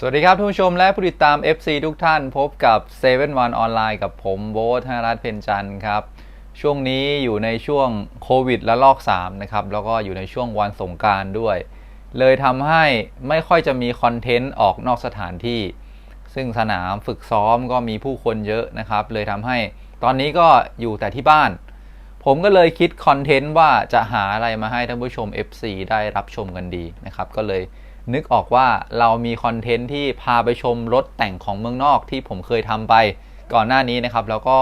สวัสดีครับทุกผู้ชมและผู้ติดตาม FC ทุกท่านพบกับ7 One ออนไลน์กับผมโบ๊ทธนรัตน์เพ็ญจันทร์ครับ ช่วงนี้อยู่ในช่วงโควิดและลอก3นะครับ แล้วก็อยู่ในช่วงวันสงการด้วย เลยทำให้ไม่ค่อยจะมีคอนเทนต์ออกนอกสถานที่ ซึ่งสนามฝึกซ้อมก็มีผู้คนเยอะนะครับ เลยทำให้ตอนนี้ก็อยู่แต่ที่บ้าน ผมก็เลยคิดคอนเทนต์ว่าจะหาอะไรมาให้ท่านผู้ชม FC ได้รับชมกันดีนะครับก็เลย นึกออกว่าเรามีคอนเทนต์ที่พาไปชมรถแต่งของเมืองนอกที่ผมเคยทำไปก่อนหน้านี้นะครับ แล้วก็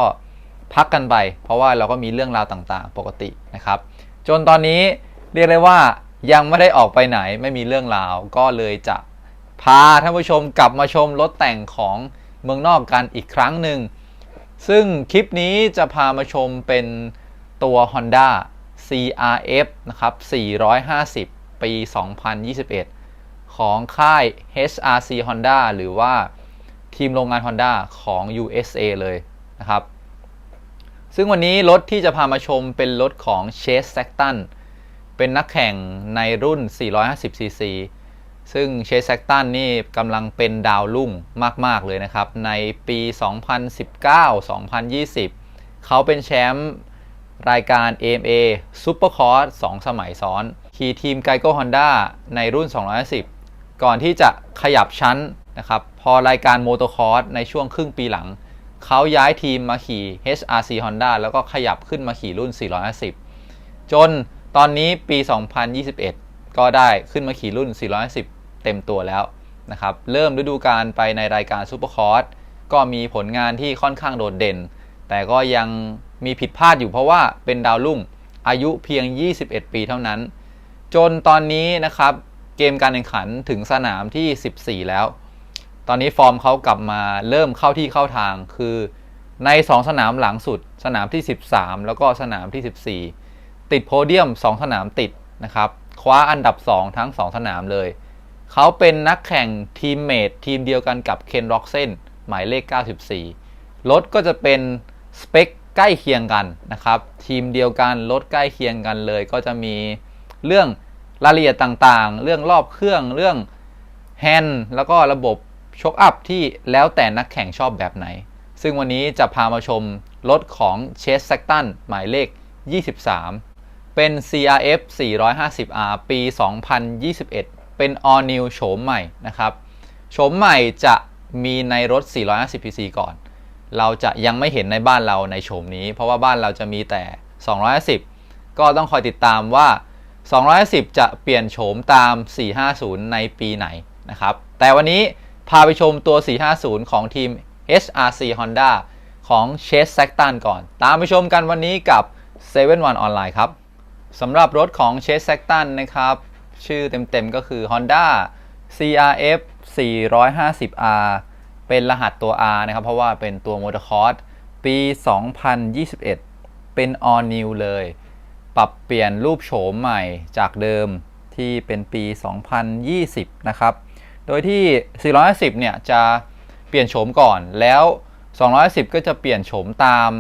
พักกันไป เพราะว่าเราก็มีเรื่องราวต่างๆ ปกตินะครับ จนตอนนี้เรียกได้ว่ายังไม่ได้ออกไปไหนไม่มีเรื่องราว ก็เลยจะพาท่านผู้ชมกลับมาชมรถแต่งของเมืองนอกกันอีกครั้งหนึ่งซึ่งคลิปนี้จะพามาชมเป็นตัว Honda CRF นะครับ450 ปี 2021 ของค่าย HRC Honda หรือว่าทีมโรงงาน Honda ของ USA เลยนะครับ ซึ่งวันนี้รถที่จะพามาชมเป็นรถของ Chase Sexton เป็นนักแข่งในรุ่น 450cc ซึ่ง Chase Sexton นี่กำลังเป็นดาวรุ่งมาก ๆ เลยนะครับ ในปี 2019-2020 เขาเป็นแชมป์รายการ AMA Supercross 2 สมัยซ้อน ขี่ทีม Geico Honda ในรุ่น210 ก่อนที่จะขยับชั้นนะครับ พอรายการ Motocross ในช่วงครึ่งปีหลัง เขาย้ายทีมมาขี่ HRC Honda แล้วก็ขยับขึ้นมาขี่รุ่น 450 จนตอนนี้ปี 2021 ก็ได้ขึ้นมาขี่รุ่น410เต็มตัวแล้วนะครับ เริ่มฤดูกาลไปในรายการ Supercross ก็มีผลงานที่ค่อนข้างโดดเด่น แต่ก็ยังมีผิดพลาดอยู่เพราะว่าเป็นดาวรุ่งอายุเพียง 21 ปีเท่านั้น จนตอนนี้นะครับ เกมการแข่งขันถึงสนามที่ 14 แล้ว ตอนนี้ฟอร์มเขากลับมาเริ่มเข้าที่เข้าทาง คือใน 2 สนามหลังสุด สนามที่ 13 แล้วก็สนามที่ 14 ติดโพเดียม 2 สนามติดนะครับ คว้าอันดับ 2 ทั้ง 2 สนามเลย เขาเป็นนักแข่งทีมเมททีมเดียวกันกับเคนร็อกเซนหมายเลข 94 รถก็จะเป็นสเปคใกล้เคียงกันนะครับ ทีมเดียวกันรถใกล้เคียงกันเลย ก็จะมีเรื่อง รายละเอียดต่างๆ เรื่องรอบเครื่องเรื่องแฮนด์แล้วก็ระบบชกอัพที่แล้วแต่นักแข่งชอบแบบไหน ซึ่งวันนี้จะพามาชมรถของเชสแซกตันหมายเลข 23 เป็น CRF 450R ปี 2021 เป็น All New โฉมใหม่นะครับ โฉมใหม่จะมีในรถ 450cc ก่อน เราจะยังไม่เห็นในบ้านเราในโฉมนี้ เพราะว่าบ้านเราจะมีแต่ 250 ก็ต้องคอยติดตามว่า 210จะเปลี่ยนโฉมตาม 450 ในปีไหนนะครับ แต่วันนี้พาไปชมตัว 450 ของทีม HRC Honda ของ Chase s a c t o n ก่อน ตามไปชมกันวันนี้กับ7 One Online ครับสำหรับรถของ Chase s a c t o n นะครับ ชื่อเต็มๆก็คือ Honda CRF 450R เป็นรหัสตัว R นะครับ เพราะว่าเป็นตัว Motocross ปี 2021 เป็น All New เลย ปรับเปลี่ยนรูปโฉมใหม่จากเดิมที่เป็นปี 2020 นะครับ โดยที่410เนี่ยจะเปลี่ยนโฉมก่อน แล้ว 210 ก็จะเปลี่ยนโฉมตาม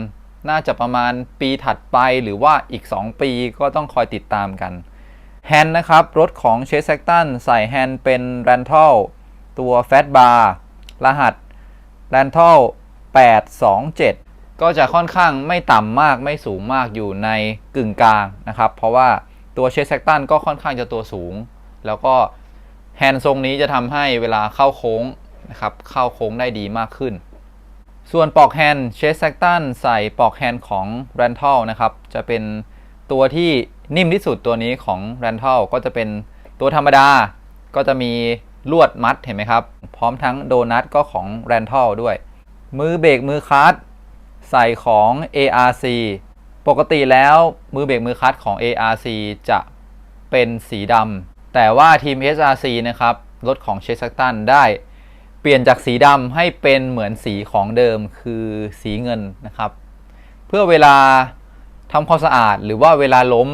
น่าจะประมาณปีถัดไปหรือว่าอีก 2 ปีก็ต้องคอยติดตามกัน แฮนด์นะครับ รถของ c h a s e s e c t o n ใส่แฮนด์เป็น r a n t a l ตัว Fat Bar รหัส r a n t a l 827 ก็จะค่อนข้างไม่ต่ำมากไม่สูงมากอยู่ในกึ่งกลางนะครับ เพราะว่าตัว c h a s e s e c t o n ก็ค่อนข้างจะตัวสูง แล้วก็แฮนด์ทรงนี้จะทำให้เวลาเข้าโค้งนะครับเข้าโค้งได้ดีมากขึ้น ส่วนปลอกแฮนด์เชสแซกตันใส่ปลอกแฮนด์ของ r a n t a l นะครับจะเป็นตัวที่นิ่มที่สุดตัวนี้ของ r a n t a l ก็จะเป็นตัวธรรมดาก็จะมีลวดมัดเห็นไหมครับ พร้อมทั้งโดนัทก็ของ r a n t a l ด้วย มือเบรกมือคลัตช ใส่ของ ARC ปกติแล้วมือเบรกมือคลัตช์ของ ARC จะเป็นสีดำแต่ว่าทีม SRC นะครับรถของเชส s ั c ตันได้เปลี่ยนจากสีดำให้เป็นเหมือนสีของเดิมคือสีเงินนะครับ เพื่อเวลาทำความสะอาดหรือว่าเวลาล้ม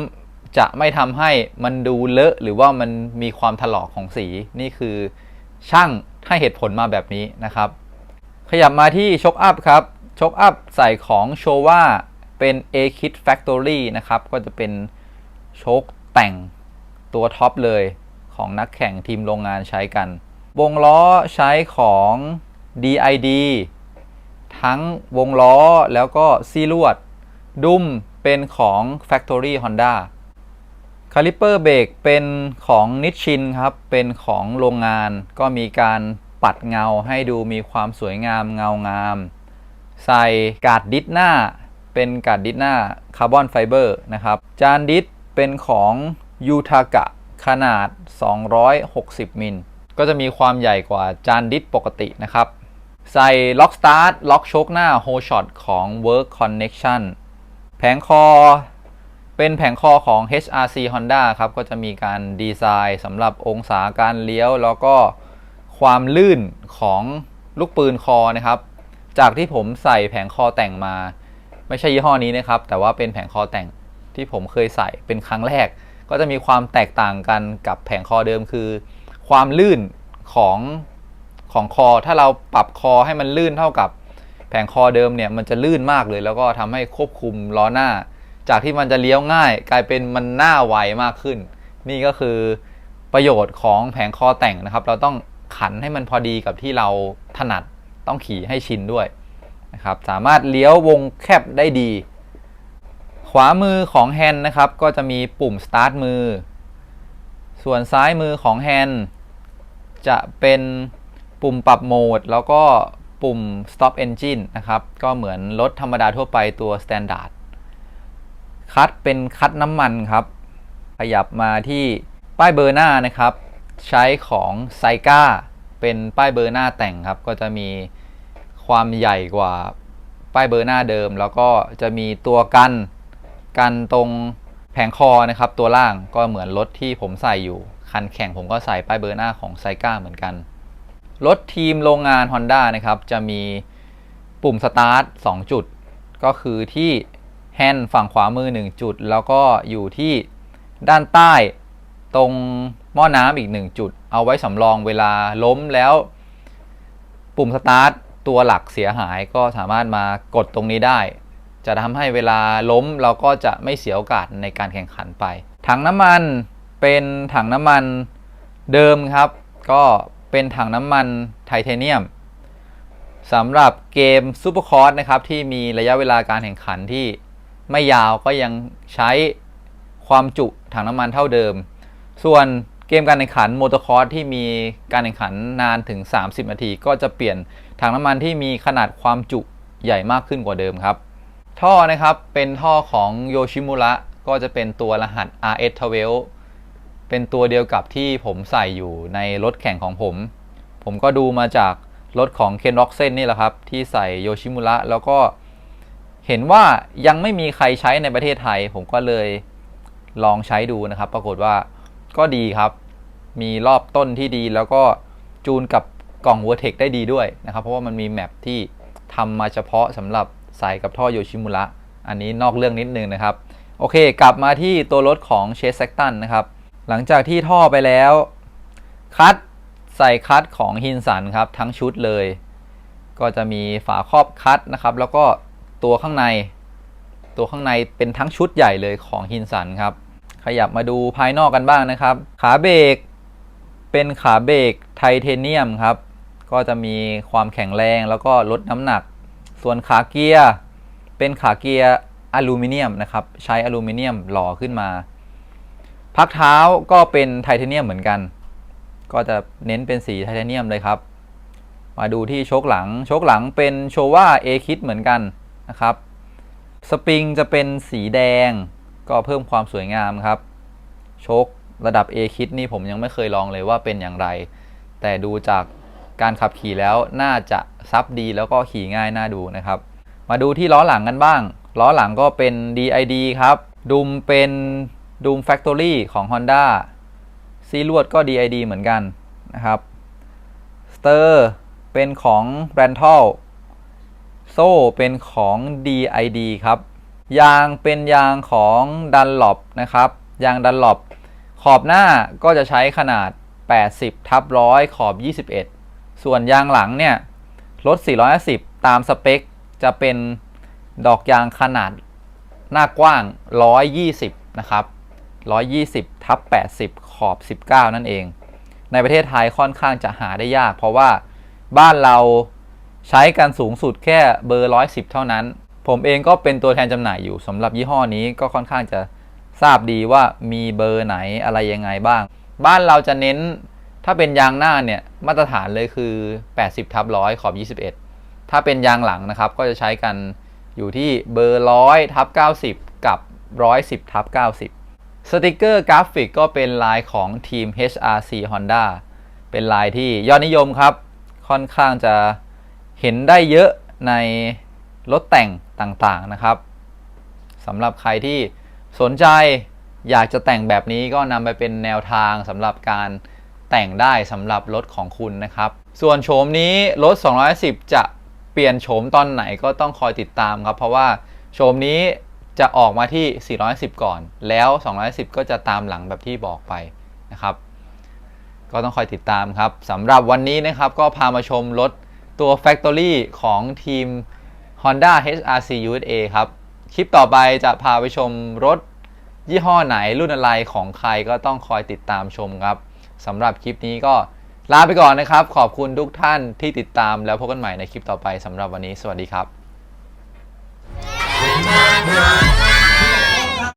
จะไม่ทำให้มันดูเลอะ หรือว่ามันมีความถลอกของสีนี่คือช่างให้เหตุผลมาแบบนี้นะครับ ขยับมาที่ช็อคอัพครับ ช็อคอัพใส่ของโชว่าเป็น A Kit Factory นะครับ ก็จะเป็นโชคแต่งตัวท็อปเลยของนักแข่งทีมโรงงานใช้กัน วงล้อใช้ของ DID ทั้งวงล้อแล้วก็ซี่ลวด ดุมเป็นของ Factory Honda คาลิเปอร์เบรกเป็นของนิชชินครับ เป็นของโรงงานก็มีการปัดเงาให้ดูมีความสวยงามเงางาม ใส่กาดดิสหน้า เป็นกาดดิสหน้าคาร์บอนไฟเบอร์นะครับ จานดิสเป็นของยูทากะขนาด 260 มิล ก็จะมีความใหญ่กว่าจานดิสปกตินะครับ ใส่ล็อกสตาร์ทล็อกโชคหน้าโฮช็อตของ Work Connection แผงคอเป็นแผงคอของ HRC Honda ครับ ก็จะมีการดีไซน์สำหรับองศาการเลี้ยว แล้วก็ความลื่นของลูกปืนคอนะครับ จากที่ผมใส่แผงคอแต่งมา ไม่ใช่ยี่ห้อนี้นะครับ แต่ว่าเป็นแผงคอแต่งที่ผมเคยใส่เป็นครั้งแรก ก็จะมีความแตกต่างกันกับแผงคอเดิมคือ ความลื่นของของคอ ถ้าเราปรับคอให้มันลื่นเท่ากับแผงคอเดิมเนี่ยมันจะลื่นมากเลย แล้วก็ทำให้ควบคุมล้อหน้า จากที่มันจะเลี้ยวง่าย กลายเป็นมันหน้าไวมากขึ้น นี่ก็คือประโยชน์ของแผงคอแต่งนะครับ เราต้องขันให้มันพอดีกับที่เราถนัด ต้องขี่ให้ชินด้วยนะครับสามารถเลี้ยววงแคบได้ดี ขวามือของแฮนด์นะครับก็จะมีปุ่มสตาร์ทมือ ส่วนซ้ายมือของแฮนด์จะเป็นปุ่มปรับโหมด แล้วก็ปุ่ม stop engine นะครับ ก็เหมือนรถธรรมดาทั่วไปตัว standard คัดเป็นคัดน้ำมันครับ ขยับมาที่ป้ายเบอร์หน้านะครับ ใช้ของไซก้า เป็นป้ายเบอร์หน้าแต่งครับ ก็จะมีความใหญ่กว่าป้ายเบอร์หน้าเดิม แล้วก็จะมีตัวกันกันตรงแผงคอนะครับ ตัวล่างก็เหมือนรถที่ผมใส่อยู่คันแข่งผมก็ใส่ป้ายเบอร์หน้าของไซก้าเหมือนกัน รถทีมโรงงาน Honda นะครับ จะมีปุ่มสตาร์ท2จุด ก็คือที่แฮนด์ฝั่งขวามือ 1 จุด แล้วก็อยู่ที่ด้านใต้ตรง หม้อน้ำอีก 1 จุด เอาไว้สำรองเวลาล้มแล้ว ปุ่มสตาร์ทตัวหลักเสียหายก็สามารถมากดตรงนี้ได้ จะทำให้เวลาล้มเราก็จะไม่เสียโอกาสในการแข่งขันไป ถังน้ำมันเป็นถังน้ำมันเดิมครับ ก็เป็นถังน้ำมันไทเทเนียมสำหรับเกมซูเปอร์คอร์สนะครับ ที่มีระยะเวลาการแข่งขันที่ไม่ยาวก็ยังใช้ความจุถังน้ำมันเท่าเดิม ส่วน เกมการแข่งขันมอเตอร์คอร์สที่มีการแข่งขันนานถึง 30 นาที ก็จะเปลี่ยนถังน้ำมันที่มีขนาดความจุใหญ่มากขึ้นกว่าเดิมครับ ท่อนะครับเป็นท่อของโยชิมุระก็จะเป็นตัวรหัส RS12 เป็นตัวเดียวกับที่ผมใส่อยู่ในรถแข่งของผม ผมก็ดูมาจากรถของเคนร็อกเซนนี่แหละครับ ที่ใส่โยชิมุระแล้วก็เห็นว่ายังไม่มีใครใช้ในประเทศไทย ผมก็เลยลองใช้ดูนะครับ ปรากฏว่าก็ดีครับ มีรอบต้นที่ดี แล้วก็จูนกับกล่อง v e r t e x ได้ดีด้วยนะครับ เพราะว่ามันมีแมปที่ทำมาเฉพาะสำหรับใส่กับท่อโยชิมุระ อันนี้นอกเรื่องนิดนึงนะครับ โอเค กลับมาที่ตัวรถของเชสเซ c ตันนะครับ หลังจากที่ท่อไปแล้ว คัดใส่คัดของฮินสันครับ ทั้งชุดเลย ก็จะมีฝาครอบคัดนะครับ แล้วก็ตัวข้างใน ตัวข้างในเป็นทั้งชุดใหญ่เลยของฮินสันครับ ขยับมาดูภายนอกกันบ้างนะครับ ขาเบรก เป็นขาเบรกไทเทเนียมครับ ก็จะมีความแข็งแรงแล้วก็ลดน้ำหนัก ส่วนขาเกียร์เป็นขาเกียร์อลูมิเนียมนะครับ ใช้อลูมิเนียมหล่อขึ้นมา พักเท้าก็เป็นไทเทเนียมเหมือนกัน ก็จะเน้นเป็นสีไทเทเนียมเลยครับ มาดูที่โชคหลัง โชคหลังเป็นโชว่าเอคิดเหมือนกันนะครับ สปริงจะเป็นสีแดง ก็เพิ่มความสวยงามครับ โชค ระดับ A คิดนี่ผมยังไม่เคยลองเลยว่าเป็นอย่างไร แต่ดูจากการขับขี่แล้วน่าจะซับดีแล้วก็ขี่ง่ายน่าดูนะครับ มาดูที่ล้อหลังกันบ้าง ล้อหลังก็เป็น DID ครับดุมเป็นดุม Factory ของ Honda ซีลวดก็ DID เหมือนกันนะครับสเตอร์เป็นของ b r a n t a l โซ่เป็นของ DID ครับ ยางเป็นยางของ Dunlop นะครับ ยาง Dunlop ขอบหน้าก็จะใช้ขนาด 80ทับร้อยขอบ 21 ส่วนยางหลังเนี่ยรถ450 ตามสเปค จะเป็นดอกยางขนาดหน้ากว้าง 120 นะครับ 120ทับ80 ขอบ 19 นั่นเอง ในประเทศไทยค่อนข้างจะหาได้ยาก เพราะว่าบ้านเราใช้กันสูงสุดแค่เบอร์ 110 เท่านั้น ผมเองก็เป็นตัวแทนจำหน่ายอยู่สำหรับยี่ห้อนี้ก็ค่อนข้างจะ ทราบดีว่ามีเบอร์ไหนอะไรยังไงบ้าง บ้านเราจะเน้นถ้าเป็นยางหน้าเนี่ยมาตรฐานเลยคือ 80 ทับร้อยขอบ 21 ถ้าเป็นยางหลังนะครับ ก็จะใช้กันอยู่ที่เบอร์ร้อยทับ90 กับ 110ทับ90 สติกเกอร์กราฟิกก็เป็นลายของทีม HRC Honda เป็นลายที่ยอดนิยมครับ ค่อนข้างจะเห็นได้เยอะในรถแต่งต่างๆนะครับสำหรับใครที่ สนใจอยากจะแต่งแบบนี้ก็นำไปเป็นแนวทางสำหรับการแต่งได้สำหรับรถของคุณนะครับ ส่วนโฉมนี้รถ 210 จะเปลี่ยนโฉมตอนไหนก็ต้องคอยติดตามครับ เพราะว่าโฉมนี้จะออกมาที่ 410 ก่อน แล้ว 210 ก็จะตามหลังแบบที่บอกไปนะครับ ก็ต้องคอยติดตามครับสำหรับวันนี้นะครับก็พามาชมรถตัว Factory ของทีม Honda HRC USA ครับ คลิปต่อไปจะพาไปชมรถยี่ห้อไหนรุ่นอะไรของใครก็ต้องคอยติดตามชมครับสำหรับคลิปนี้ก็ลาไปก่อนนะครับ ขอบคุณทุกท่านที่ติดตามแล้วพบกันใหม่ในคลิปต่อไปสำหรับวันนี้ สวัสดีครับ Bye.